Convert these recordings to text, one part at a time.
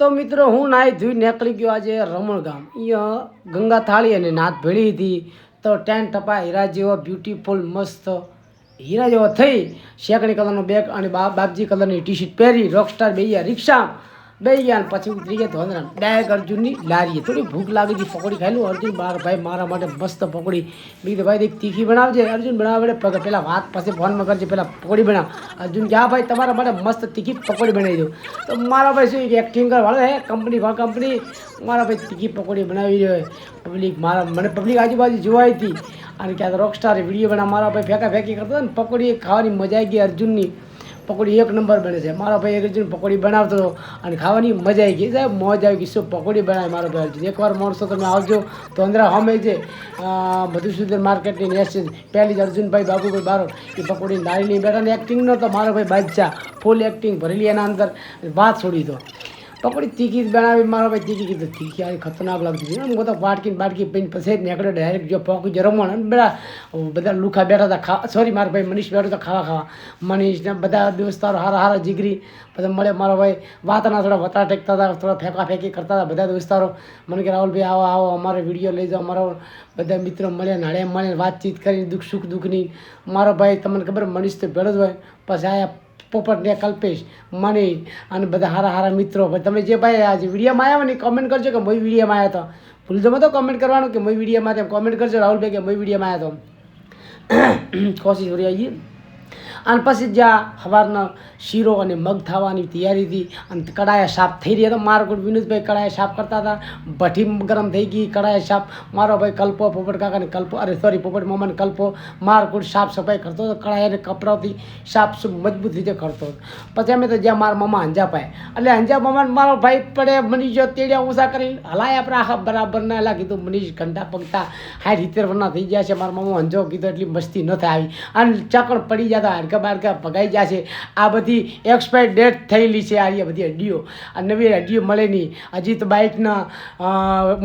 તો મિત્રો, હું નાહી ધોઈ નીકળી ગયો આજે રમણ ગામ. અહીંયા ગંગા થાળી અને નાથ ભેળી હતી. તો ટેન ટપા હીરા જેવો બ્યુટીફુલ મસ્ત હીરા જેવો થઈ. શેકણી કલરનો બેગ અને બાપજી કલરની ટી શર્ટ પહેરી રોકસ્ટાર બે ગયા રિક્ષા બે ગયા પછી ઉતરી ગયા ધોધરા ડાયરેક્ટ અર્જુનની લારીએ. થોડી ભૂખ લાગી હતી, પકોડી ખાઈ અર્જુન બાર ભાઈ મારા માટે મસ્ત પકોડી. કીધું, ભાઈ, એક તીખી બનાવજે. અર્જુન બનાવે પગ પેલા વાત પાસે ફોનમાં કરજે, પેલા પકોડી બનાવ. અર્જુન કે, હા, ભાઈ, તમારા માટે મસ્ત તીખી પકોડી બનાવી દઉં. તો મારા ભાઈ શું એક્ટિંગ કરવાળો હે કંપની વા કંપની મારા ભાઈ તીખી પકોડી બનાવી રહ્યો હોય પબ્લિક મારા, મને પબ્લિક આજુબાજુ જોવાઈ હતી. અને ક્યાં રોક સ્ટાર વીડિયો બનાવ, મારા ભાઈ ફેંકા ફેંકી કરતો ને, પકોડી ખાવાની મજા આવી ગઈ અર્જુનની. પકોડી એક નંબર બને છે. મારો ભાઈ એક પકોડી બનાવતો હતો અને ખાવાની મજા આવી ગઈ. સાહેબ, મોજ આવી ગઈ. શું પકોડી બનાવે મારો ભાઈ? અર્જુન એકવાર માણસો તમે આવજો. તો અંદર હમે છે મધુસૂદન માર્કેટની નેસ્ટ પહેલી જ અર્જુનભાઈ બાબુભાઈ બારો, એ પકોડી લારીની બેઠા એક્ટિંગનો તો મારો ભાઈ બાદશાહ ફૂલ એક્ટિંગ ભરેલી એના અંદર. વાત છોડી દો. પકોડી તીખી બનાવી મારો ભાઈ તીખી કીધું તીખી આવી ખતરનાક લાગતી હતી તો વાટકી બાટકી પીને પછી નીકળ્યો ડાયરેક્ટ જો પોકી જો રમણ બધા બધા લુખા બેઠા હતા ખા સોરી મારો ભાઈ મનીષ બેઠો હતા ખાવા ખાવા મનીષને બધા દોસ્તારો હારા હારા જીગરી બધા મળે મારો ભાઈ વાતના થોડા વતા ટેકતા હતા થોડા ફેંકા ફેંકી કરતા હતા બધા દોસ્તારો મને કે રાહુલભાઈ આવો આવો અમારો વીડિયો લઈ જાઓ અમારો બધા મિત્રો મળે નાળે મળે વાતચીત કરી દુઃખ સુખ દુઃખની મારો ભાઈ તમને ખબર મનીષ તો ભેળો જ હોય પછી આયા પોપટ ને કલ્પેશ મની અને બધા હારા હારા મિત્રો. તમે જે ભાઈ આજે વિડીયોમાં આવ્યા ને કોમેન્ટ કરજો કે મય વિડીયોમાં આવ્યા તો. ભૂલજો મત કોમેન્ટ કરવાનું કે મય વિડીયોમાં તેમ કોમેન્ટ કરજો રાહુલભાઈ કે મોઈ વિડીયોમાં આવ્યા તો કોશિશ કરી આવી અને પછી જ્યાં સવારના શીરો અને મગ થવાની તૈયારી હતી. અને કડાયા સાફ થઈ રહ્યા હતા. મારકોટ વિનોદભાઈ કડાયા સાફ કરતા હતા. ભઠ્ઠી ગરમ થઈ ગઈ, કડાયા સાફ મારો ભાઈ કલ્પો, પોપટ કાકાને કલ્પો, અરે સોરી પોપટ મામાને કલ્પો. મારકોટ સાફ સફાઈ કરતો હતો. કડાયાને કપડાથી સાફ મજબૂત રીતે કરતો હતો. પછી અમે તો જ્યાં મારા મામા અંજા એટલે અંજા મામાને મારો ભાઈ પડે, મનીષ જો તેડિયા ઊંચા કરી. હલાય આપણે આખા બરાબર ના એલા કીધું મનીષ ઘંટા પગતા હાઈ રીતે વરના થઈ ગયા છે. મારા મામા અંજો કીધું એટલી મસ્તી ન થાય. આવી. અને ચકડ પડી જતા હાડકા બાડકા ભગાઈ ગયા છે. આ બધી એક્સપાયર ડેટ થયેલી છે આ બધી હડ્ડીઓ આ નવી હડ્ડીઓ મળે નહીં. હજી તો બાઇકના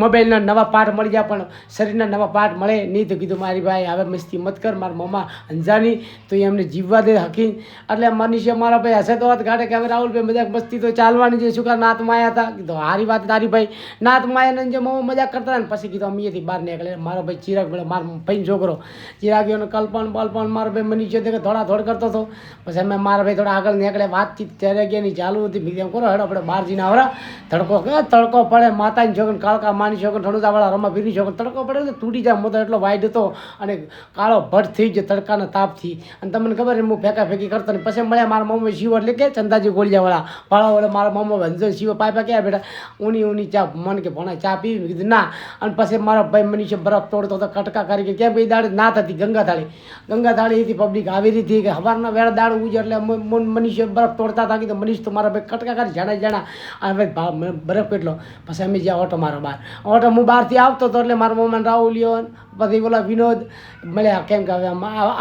મોબાઈલના નવા પાર્ટ મળી જાય પણ શરીરના નવા પાર્ટ મળે નહીં. તો કીધું મારી ભાઈ, હવે મસ્તી મત કર, મારા મમ્મા અંજાની. તો એમને જીવવા દે હકીન. એટલે મનીષે મારા ભાઈ, હશે તો વાત કાઢે કે હવે રાહુલભાઈ મજાક મસ્તી તો ચાલવાની છે. શું કા નાત માયા હતા? કીધું, હારી વાત તારી ભાઈ. નાત માયાને જે મમ્મા મજાક કરતા ને પછી કીધું અમીએથી બહાર નીકળે મારો ભાઈ ચિરાગ મળે મારો ભાઈ છોકરો. ચિરાગીઓને કલ્પન બલ્પન મારો ભાઈ મનીષે કે થોડા થોડ કરતો હતો. પછી અમે મારા ભાઈ થોડા આગળ નીકળે વાતચીત ત્યારે ગયાની ચાલુ હતી. બીજી એમ કરો, હેડો, આપણે બહાર જઈને આવરા. તડકો તડકો પડે માતાની છોકરી કાળકા માની છોકરી ઠણુદાવાળા રમા બીરી છોકરી તડકો પડે એટલે તૂટી જાય મોતો એટલો વાઈટ હતો અને કાળો ભટ્ટ થઈ ગયો તડકાના તાપથી. અને તમને ખબર હું ફેંકા ફેંકી કરતો ને પછી મળ્યા મારા મમ્મી શિવ, એટલે કે ચંદાજી ગોળિયાવાળા. વાળા વડે મારા મમ્મી વંજો શિવ પાઇપા ક્યાં બેટા ઊની ઊની ચા, મન કે ભણા, ચા પીવી કીધું, ના. અને પછી મારા ભાઈ મનીષે બરફ તોડતો હતો, કટકા કરી કે, કેમ ભાઈ દાડે ના થતી ગંગા થાળી પબ્લિક આવી રહી હતી કે સવારના વેળા દાળ ઉજે એટલે મન મનીષે બરફ તોડતા હતા કીધું મનીષ તો મારા ભાઈ કટકા કરી જાણે જાણા અને ભાઈ બરફ કેટલો? પછી અમે જ્યાં ઓટો મારો બહાર ઓટો હું બહારથી આવતો હતો એટલે મારા મમ્માને રાહુલિયો પછી ઓલા વિનોદ મળ્યા, કેમ કે હવે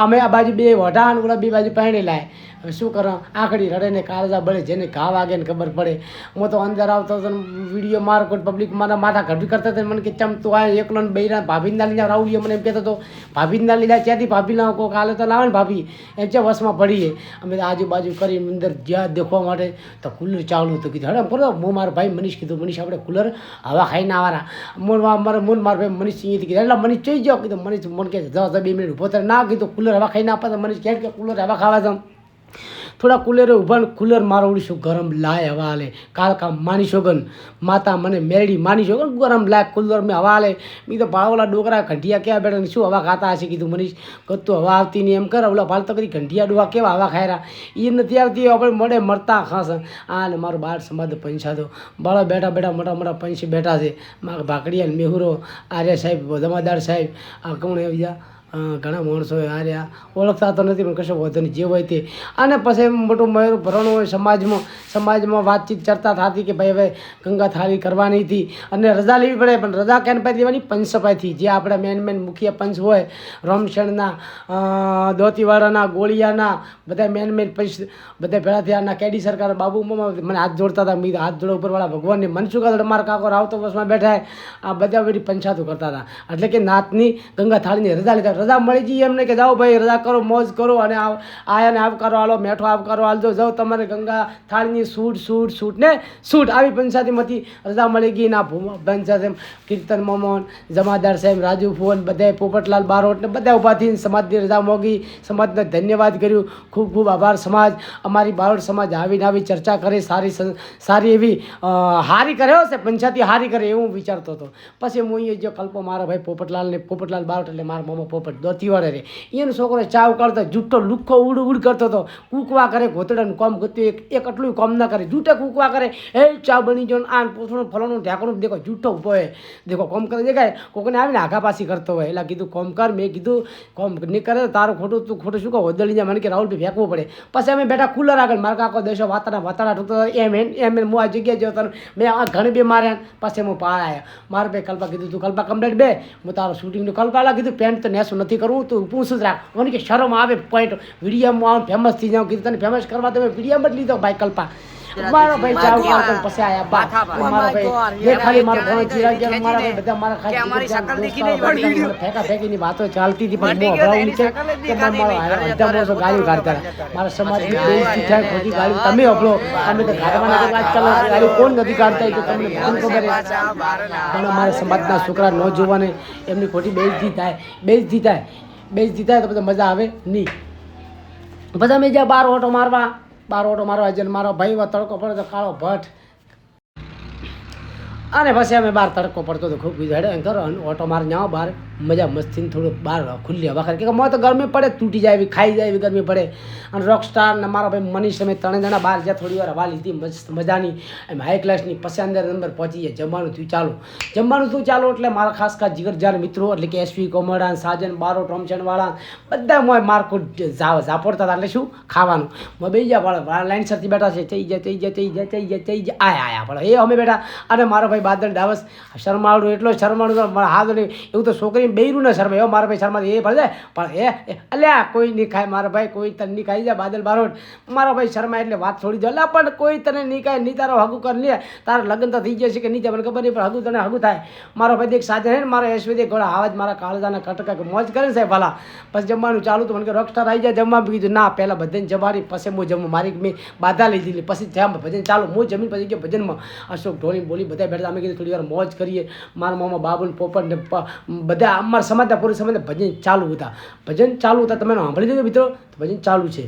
અમે આ બાજુ બે વઢા અને ઓલા બે બાજુ પહેણી લાય હવે શું કરો આખડી રડે ને કાળજા બળે, જેને ઘા વાગે ને ખબર પડે. હું તો અંદર આવતો હતો વીડિયો મારકોટ પબ્લિક મારા માથા ઘડી કરતા હતા મને કે ચમ તું આ એકલો ને બૈરા ભાભીના લીધા રાવડીએ મને એમ કહેતો હતો, ભાભીના લીધા ત્યાંથી ભાભી ના કાલે તો લાવે ને ભાભી. એમ છે વસમાં પડીએ. અમે આજુબાજુ કરી અંદર જ્યાં દેખવા માટે તો કુલર ચાલુ હતું. કીધું, હડે બોલો હું મારા ભાઈ મનીષ કીધું, મનીષ, આપણે કુલર હવા ખાઈને આવવાના. મોન મારા મોન મારા ભાઈ મનીષ અહીંયાથી કીધું એટલે મનીષ જોઈ જાઓ. કીધું, મનીષ મન કે દસ બે મિનિટ ઊભો ના કીધું, કુલર હવા ખાઈને આપતા મનીષ કહે કે કુલર હવા ખાવા તો થોડા કુલરે ઊભા કુલર મારો ઉડીશું ગરમ લાય હવા હાલે કાળકા માની શોગન માતા મને મેરડી માની શોગન ગરમ લાય કુલર મેં હવા હાલે મેં તો ભાળોલા ડોકરા ઘંટિયા કેવા બેઠા શું હવા ખાતા હશે કીધું મનીષ. કતું હવા આવતી નહીં એમ કર ઓલા ભાળ તો કરી ઘંટિયા ડોવા કેવા હવા ખાયરા. એ નથી આવતી આપણે મળે મરતા ખાસ. આ ને મારો બાળ સમાજ પંચાતો બાળા બેઠા બેઠા મોટા મોટા પંચ બેઠા છે. મારા ભાકડિયા મેહુરો આર્ય સાહેબ જમાદાર સાહેબ આ કોણ એ બીજા અ, ઘણા માણસો હાર્યા. ઓળખતા તો નથી પણ કશો વધુ નહીં. જે હોય તે. અને પછી મોટું મયુર ભરણ હોય સમાજમાં સમાજમાં વાતચીત ચર્ચા થતી કે ભાઈ હવે ગંગા થાળી કરવાની હતી. અને રજા લેવી પડે પણ રજા કેન પાઈ દેવાની? પંચ સફાઈથી જે આપણા મેન મેન મુખ્ય પંચ હોય રમશણના અ, દોતીવાડાના ગોળિયાના બધા મેન મેન પંચ બધા ભેળા થયાના કેડી સરકાર બાબુ મને હાથ જોડતા હતા. મીધા હાથ જોડે ઉપરવાળા ભગવાનને મનસુખ મારા કાકો રાવતો બસમાં બેઠા આ બધા બધી પંચાયતો કરતા હતા. એટલે કે નાતની ગંગા થાળીની રજા લીધા રજા મળી જઈએ એમને કે જાઓ ભાઈ, રજા કરો, મોજ કરો અને આયાને આવકારો આલો મેઠો આવકારો આલજો જાઓ તમારે ગંગા થાળની સૂટ સૂટ સૂટ ને સૂટ. આવી પંચાયતીમાંથી રજા મળી ગઈ ના પંચાયત એમ કીર્તન મોમન, જમાદાર સાહેબ, રાજુ ફુવન બધાએ પોપટલાલ બારોટ ને બધા થઈને સમાજની રજા મોગી. સમાજને ધન્યવાદ કર્યું. ખૂબ ખૂબ આભાર સમાજ. અમારી બારોટ સમાજ આવીને આવી ચર્ચા કરે, સારી સારી એવી હારી કરે હશે, પંચાયતી હારી કરે એવું વિચારતો હતો. પછી હું અહીંયા જો કલ્પો મારા ભાઈ પોપટલાલ ને, પોપટલાલ બારોટ એટલે મારા મામા પોપટ. દોતીવાળે રે. એનો છોકરો ચાવ કરતો જૂઠો લુખ્ખો ઉડ ઉડ કરતો હતો. કૂકવા કરે, ગોતડાનું કામ ગતું એક એક આટલું કામ ના કરે. જૂઠે કૂકવા કરે એ ચા બની જો આ પૂછવાનું ફલાણું ઢાંકણું દેખો જૂઠો ઊભો હોય દેખો, કોમ કરે, દેખાય, કોકને આવીને આઘાપાસી કરતો હોય. એટલે કીધું, કોમ કર. મેં કીધું, કોમ નહીં કરે તારું ખોટું, તું ખોટું શું કહો? વદળી જાય મને કે રાહુલભાઈ ફેંકવું પડે. પછી અમે બેઠા કુલર આગળ મારા કાકો દેશો વાતાના વાતાના હતો. એમ એમ એમ હું આ જગ્યાએ જતો. મેં આ ઘણી બે માર્યા પછી હું પાર આવ્યા. મારે ભાઈ કલ્પા કીધું, તું કલ્પા કમ્પ્લેટ બે, હું તારો શૂટિંગનું કલ્પા કીધું, પેન્ટ તો નેસું નથી કરવું, તું પૂછું જ રાખ મને કે શરમ આવે પોઈન્ટ વિડીયોમાં આવું ફેમસ થઈ જાઉં કીધું, તને ફેમસ કરવા તમે વિડીયોમાં જ લીધો ભાઈ કલ્પા. મારો ભાઈ ચાવ કરતો પછી આયા બા. મારો ભાઈ એ ખાલી મારો ઘણો ચીરા ગયા મારા ભાઈ બધા મારા ખાલી અમારી શકલ દેખી નહીં બધા મને ફેંકા ફેંકીની વાતો ચાલતી હતી પણ હું અભડાવું નીચે કે મને મારો હારો અડધા માણસો ગાળીઓ કાઢતા. મારા સમાજની બેઇજ્જતી થાય ખોટી ગાળી તમે અભડો અમે તો તો વાત ચાલો ગાળી કોણ નથી કાઢતા તો તમને કોણ ખબર છે. પણ અમારા સમાજના છોકરા ન જોવાને એમની ખોટી બેઇજ્જતી થાય બેઇજ્જતી થાય. બેઇજ્જતી થાય તો બધા મજા આવે નહીં. બધા મેં જ્યાં બાર ઓટો મારવા બાર ઓટો આજે મારો ભાઈ તડકો પડે તો કાળો ભટ્ટ. અને પછી અમે બહાર તડકો પડતો તો ખૂબ કીધું એમ કરો, અને ઓટો માર જાઓ બહાર. મજા મસ્તીને થોડું બહાર ખુલ્લી હવા ખાલી કે મોં તો ગરમી પડે, તૂટી જાય એવી, ખાઈ જાય એવી ગરમી પડે. અને રોક સ્ટાર ને મારા ભાઈ મનીષ, અમે ત્રણે જણા બહાર જ્યાં થોડી વાર હવા લીધી, મસ્ત મજાની. એમ હાઈ ક્લાસની પછી અંદર અંદર પહોંચી જાય જમવાનું થયું ચાલુ. જમવાનું થયું ચાલુ એટલે મારા ખાસ ખાસ જીગરજાર મિત્રો, એટલે કે એસવી કોમડા સાજન, બારો ટોમચનવાળા બધા મોય મારકુટ ઝાપડતા હતા. એટલે શું? ખાવાનું. મેં બે જા લાઈન સરથી બેઠા છે. ચઈ જાય ચઈ જાય ચઈ જાય ચઈ જાય ચઈ જાય આયા આયા પણ એ અમે બેઠા. અને મારો ભાઈ બાદલ ડાવસ. શરમાળું એટલો શરમાળું મારા હાથ એવું તો છોકરી બેરું ને શરમાય. એવો મારા ભાઈ શરમા એ ભલે. પણ એ અલ્યા, કોઈ નહીં ખાય મારા ભાઈ, કોઈ તને નહીં ખાઈ જાય બાદલ બારોટ. મારો ભાઈ શર્મા એટલે વાત થોડી દો. અલ્યા, પણ કોઈ તને નહીં ખાય, નહીં તારો હગું કરી, લે. તારા લગ્ન તો થઈ જશે કે નહીં થાય મને ખબર નહીં, પણ હગું તને હગું થાય. મારો ભાઈ દેખ સાજન હે ને, મારો યશવી ગોળા. આવાજ મારા કાળજાના કટકા મોજ કરે ને સાહેબ ભલા પછી જમવાનું ચાલુ તો મને કે રોકસ્ટાર આવી જાય જમવા. કીધું, ના, પહેલાં બધાને જમાડી, પછી હું જમું. મારી મેં બાધા લીધી. પછી જમ. ભજન ચાલુ. હું જમીન પછી ગયો ભજનમાં. અશોક ઢોલી બોલી બધા બેઠા. અમે કીધું, થોડી વાર મોજ કરીએ. મારા મામા બાબુ ને પોપટ ને બધા અમારા સમાજના પૂરી સમાજના ભજન ચાલુ હતા. ભજન ચાલુ હતા, તમે સાંભળી દીધું મિત્રો? ભજન ચાલુ છે.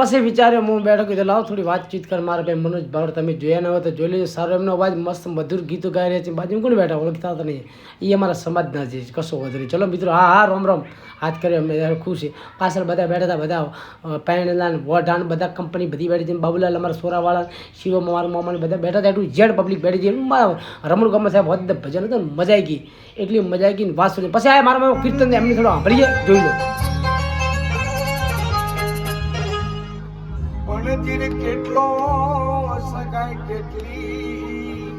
પછી વિચાર્યો હું બેઠો કીધું, લાવ થોડી વાતચીત કર મારા ભાઈ મનોજ ભાવડ, તમે જોયા ન હોય તો જોઈ લેજો. સારો એમનો અવાજ મસ્ત મધુર ગીતો ગાઈ રહ્યા છે. બાજુ કોણ બેઠા? ઓળખતા હતા નહીં. એ અમારા સમાજના છે. કશો વધુ નહીં. ચલો મિત્રો, હા હા, રોમ રોમ. હાથ કર્યો અમે ખુશી પાછળ બધા બેઠા હતા, બધા પેણલાન વોઢાન બધા કંપની બધી બેઠી છે. બાબુલાલ, અમારા સોરાવાળા, શિવ મારા મામાને, બધા બેઠા હતા. એટલું જેડ પબ્લિક બેઠી છે. રમણ ગમે સાહેબ હોત ભજન હતું મજા આવી ગઈ. એટલી મજા આવી ગઈ વાત સુધી પછી આ મારા કીર્તન એમને થોડો સાંભળીએ, જોઈ લો. પણ કેટલો સગાઈ કેટલી?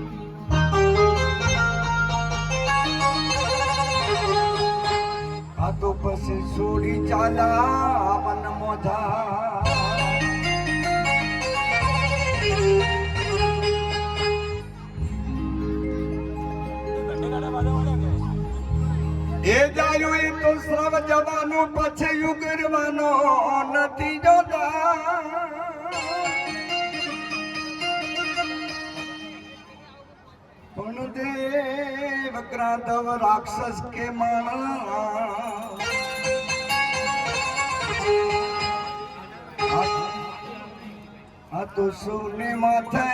આ તો પછી છોડી ચાલા મન મોધા એ જાયું એ તો શ્રવ જવાનો, પછી યુગરવાનો નથી જોતા. વક્રાધવ રાક્ષસ કે માણા તો સૌને માથે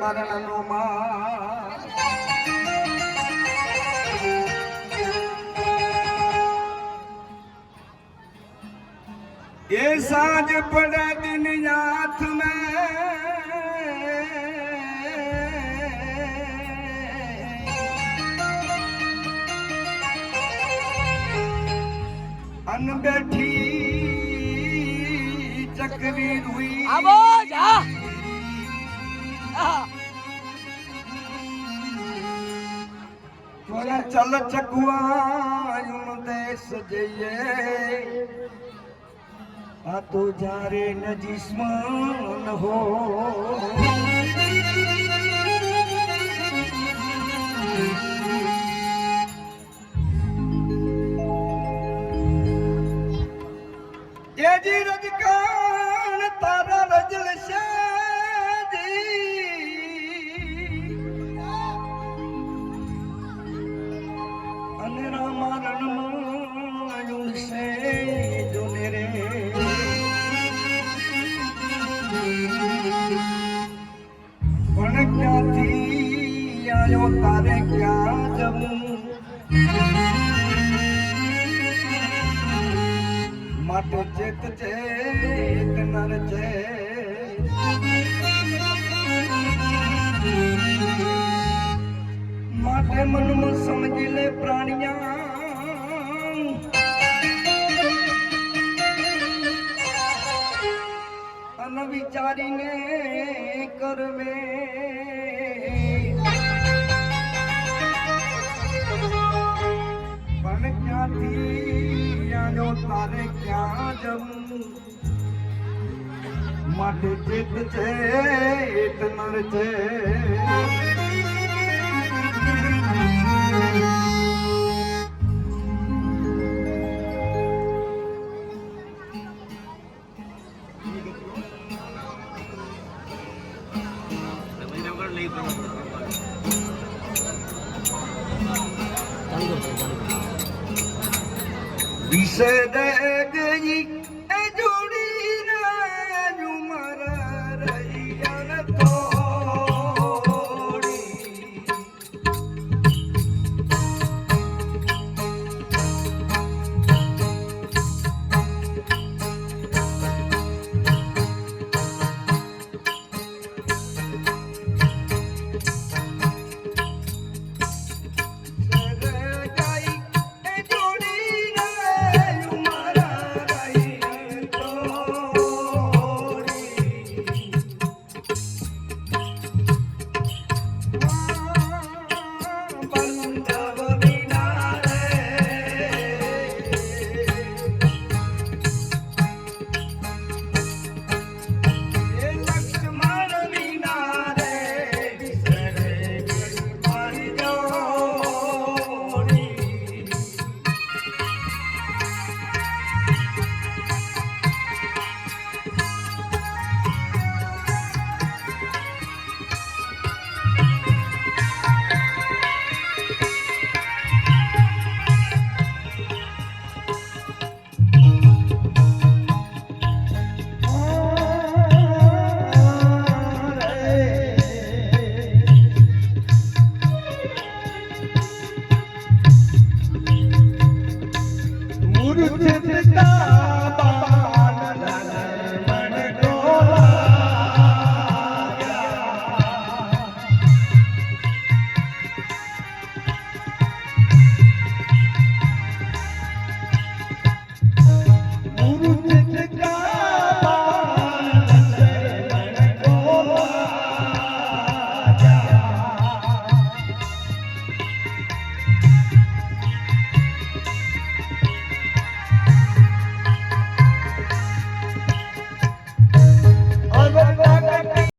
મરણનો માં એ સાંજ પડે बै चकरी चल चकुआ देस जे तूं जारे न जिस्मान જી તારે ક્યાં જવું? માટે ચિત છે નર છે.